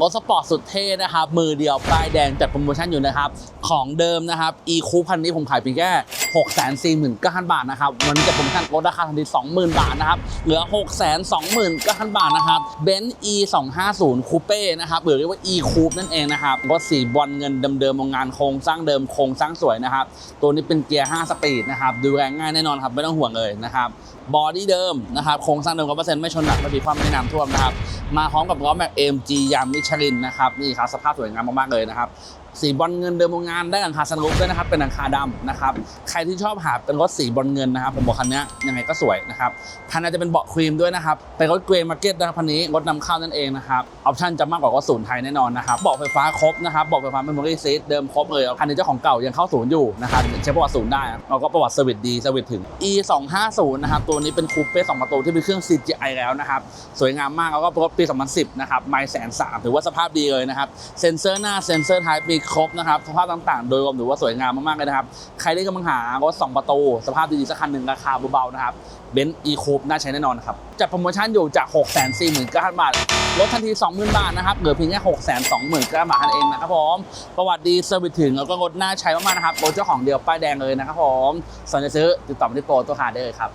รถสปอร์ตสุดเท่นะครับ มือเดียวป้ายแดงจัดโปรโมชั่นอยู่นะครับ ของเดิมนะครับ e c o คันนี้ผมขายเพียงแค่ 6 4 9 0 0 0 บาทนะครับ วันนี้จะโปรโมชั่นลดราคาทันที 20,000 บาทนะครับ เหลือ 6 2 9 0 0 0 บาทนะครับเบนซ์ e 2 5 0 coupe นะครับหรือเรียกว่า e c o u p นั่นเองนะครับรถสีบอลเงินเดิมๆโรงงานโครงสร้างเดิมโครงสร้างสวยนะครับตัวนี้เป็นเกียร์ 5 สปีดนะครับดูแรงง่ายแน่นอนครับไม่ต้องห่วงเลยนะครับ บอดี้เดิมนะครับโครงสร้างเดิมร้อเปอร์เซ็นต์ไม่ชนหนักไม่มีความไม่น้ำท่วมนะครับมาพร้อมกับล้อแม็ก AMG ยางมิชลินนะครับนี่ครับสภาพสวยงามมากๆเลยนะครับสีบอลเงินเดิมโรงงานได้หลังคาซันรูฟด้วยนะครับ เป็นหลังคาดำนะครับ ใครที่ชอบหาเป็นรถสีบอลเงินนะครับ ผมบอกคันนี้ยังไงก็สวยนะครับคันนี้จะเป็นเบาะครีมด้วยนะครับ เป็นรถเกรย์มาร์เก็ตนะครับคันนี้รถนำเข้านั่นเองนะครับออปชั่นจะมากกว่ารถศูนย์ไทยแน่นอนนะครับเบาะไฟฟ้าครบนะครับเบาะไฟฟ้าเมมโมรี่ซีทเดิมครบเลยคันนี้เจ้าของเก่ายังเข้าศูนย์อยู่นะครับใช้ประวัติศูนย์ได้เราก็ประวัติเซอร์วิสดีเซอร์วิสถึง e 2 5 0นะครับตัวนี้เป็นคูเป้2ประตูที่เป็นเครื่อง CGI แล้วนะครับสวยงามมากแล้วก็รถปี 2010 นะครับไม่แสนสามถือว่าสภาพดีเลยนะครับเซนเซอร์หน้าเซนเซอร์ท้ายมีครบนะครับ สภาพต่างๆ โดยรวมถือว่าสวยงามมากๆเลยนะครับ ใครที่กำลังหารถ2ประตู สภาพดีๆสักคันหนึ่งราคาเบาๆนะครับเบนซ์อีคูปน่าใช้แน่นอนครับจัดโปรโมชั่นอยู่จาก 6 4 9 0 0 0 บาทลดทันที 20,000 บาทนะครับเหลือเพียงแค่6 2 9 0 0 0บาทนั่นเองนะครับผมประวัติดีเซอร์วิสถึงแล้วก็รถน่าใช้มากๆนะครับรถเจ้าของเดียวป้ายแดงเลยนะครับผมสนใจซื้อติดต่อมาที่โปรตัวคาได้เลยครับ